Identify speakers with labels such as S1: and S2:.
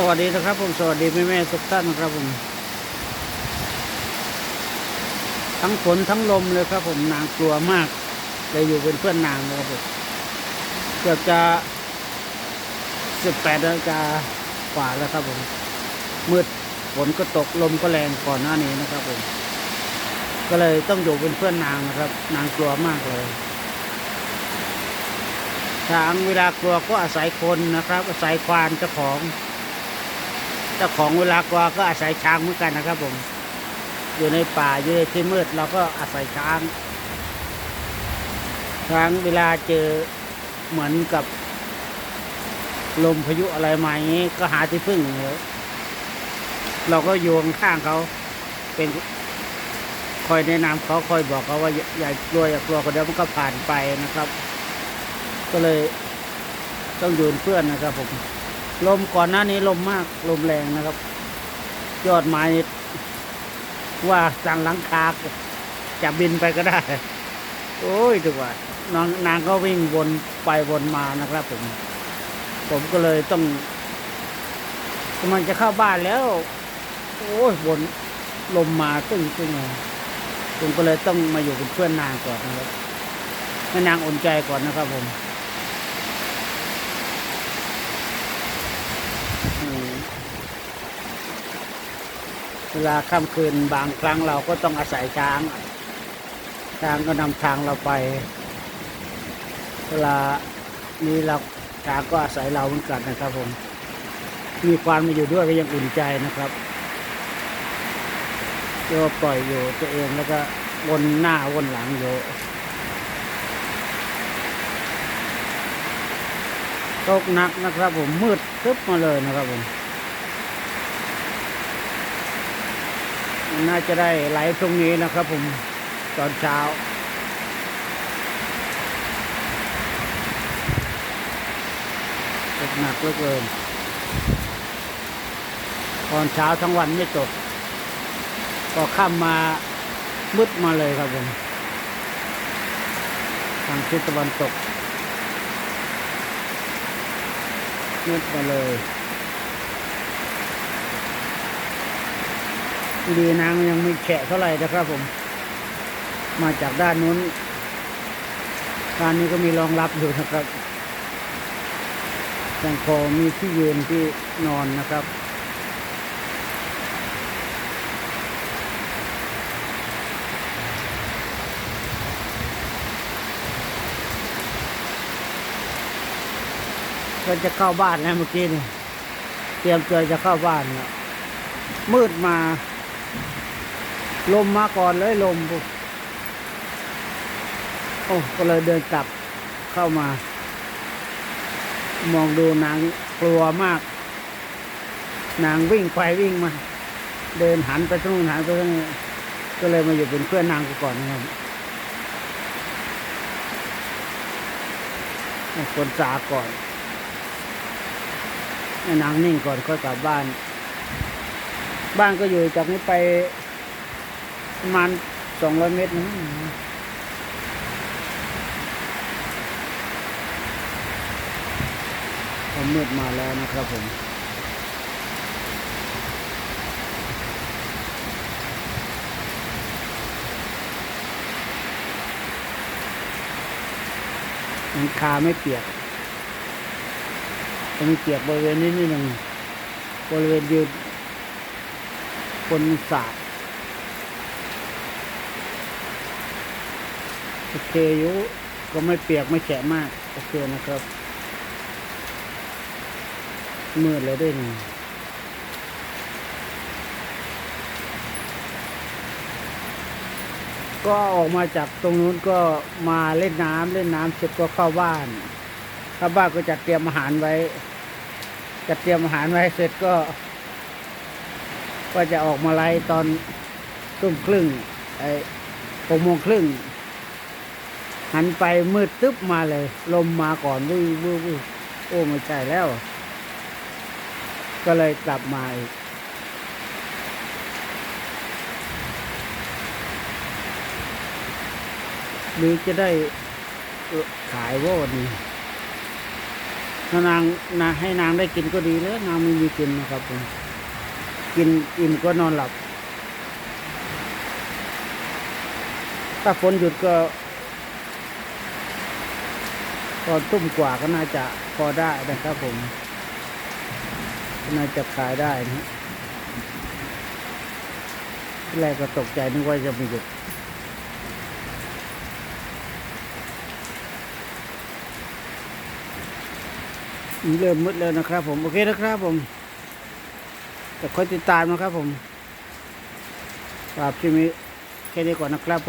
S1: สวัสดีนะครับผมสวัสดีแม่แม่ทุกท่านครับผม ทั้งฝนทั้งลมเลยครับผมนางกลัวมากเลยอยู่เป็นเพื่อนนางเลยครับผมเกือบจะสิบแปดนาฬิกากว่าแล้วครับผม มืดฝนก็ตกลมก็แรงก่อนหน้านี้นะครับผม ก็เลยต้องอยู่เป็นเพื่อนนางนะครับ นางกลัวมากเลยช้างเวลากลัวก็อาศัยคนนะครับ อาศัยควานเจ้าของ เจ้าของเวลากลัวก็อาศัยช้างเหมือนกันนะครับ ผม อยู่ในป่าอยู่ในที่มืดเราก็อาศัยช้างช้างเวลาเจอเหมือนกับ ลมพายุอะไรมาอย่างนี้ ก็หาที่พึ่งเลยเราก็โยงข้างเขาเป็นคอยแนะนำเขาคอยบอกเขาว่าอย่ากลัวอย่ากลัวคนเดียวมันก็ผ่านไปนะครับ ก็เลยต้องอยืนเพื่อนนะครับผม ลมก่อนหน้านี้ลมมากลมแรงนะครับ ยอดไม้ว่าสั่งหลังคาจะบินไปก็ได้ โอ้ยถูกว่านางนางก็วิ่งวนไปวนมานะครับผม ผมก็เลยต้องกำลังจะเข้าบ้านแล้ว โอ้ยบนลมมาตึ้งตึ้งเลยผมก็เลยต้องมาอยู่เป็นเพื่อนนางก่อนนะครับให้นางอุ่นใจก่อนนะครับผม อืม เวลาค่ำคืนบางครั้งเราก็ต้องอาศัยช้าง ช้างก็นำทางเราไป เวลานี้เราช้างก็อาศัยเราเหมือนกันนะครับผม มีความมาอยู่ด้วยก็ยังอุ่นใจนะครับก็ปล่อยอยู่ตัวเองแล้วก็วนหน้าวนหลังอยู่ ตกหนักนะครับผมมืดทึบมาเลยนะครับผมน่าจะได้ไหลตรงนี้นะครับผมตอนเช้า ตกหนักเหลือเกินตอนเช้าทั้งวันไม่ตกก็ค่ำมามืดมาเลยครับผม ทางทิศตะวันตก มืดมาเลยดีนางยังไม่แฉะเท่าไหร่นะครับผม มาจากด้านนู้นด้านนี้ก็มีรองรับอยู่นะครับยังพอมีที่ยืนที่นอนนะครับ ก็จะเข้าบ้านแล้วเมื่อกี้นี่เตรียมตัวจะเข้าบ้านแล้วมืดมา ลมมาก่อนเลยลมปุ๊บโอ้ก็เลยเดินกลับเข้ามา มองดูนางกลัวมาก นางวิ่งไปวิ่งมา เดินหันไปตรงนู้นหันไปตรงนี้ก็เลยมาอยู่เป็นเพื่อนนางกูก่อนนะครับคนสาก่อน ให้นางนิ่งก่อนค่อยกลับบ้าน บ้านก็อยู่จากนี้ไปประมาณสองร้อยเมตรนะผมมืดมาแล้วนะครับผมมันคาไม่เปียก จะมีเปียกบริเวณนี้นิดหนึ่งบริเวณยืนบนสระโอเคอยู่ก็ไม่เปียกไม่แฉะมากโอเคนะครับมืดเลยด้วยนี่ก็ออกมาจากตรงนู้นก็มาเล่นน้ำเล่นน้ำเสร็จก็เข้าบ้าน เข้าบ้านก็จัดเตรียมอาหารไว้ จัดเตรียมอาหารไว้เสร็จก็ ก็จะออกมาไล่ตอนทุ่มครึ่งไอ้หกโมงครึ่งหันไปมืดตึ๊บมาเลย ลมมาก่อนวุ้วุ้ยวุ้ยโอ้ไม่ใช่แล้ว ก็เลยกลับมาอีกหรือจะได้ขายว่าวันนี้ ถ้านางนาให้นางได้กินก็ดีแล้วนางไม่มีกินนะครับผมกินอิ่มก็นอนหลับ ถ้าฝนหยุดก็ตอนตุ้มกว่าก็น่าจะพอได้นะครับผม น่าจะขายได้นะแรกก็ตกใจนึกว่าจะม่หยุด เริ่มมืดแล้วนะครับ ผมโอเคนะครับผมแต่คอยติดตามนะครับผมฝากคลิปนี้แค่นี้ก่อนนะครับผม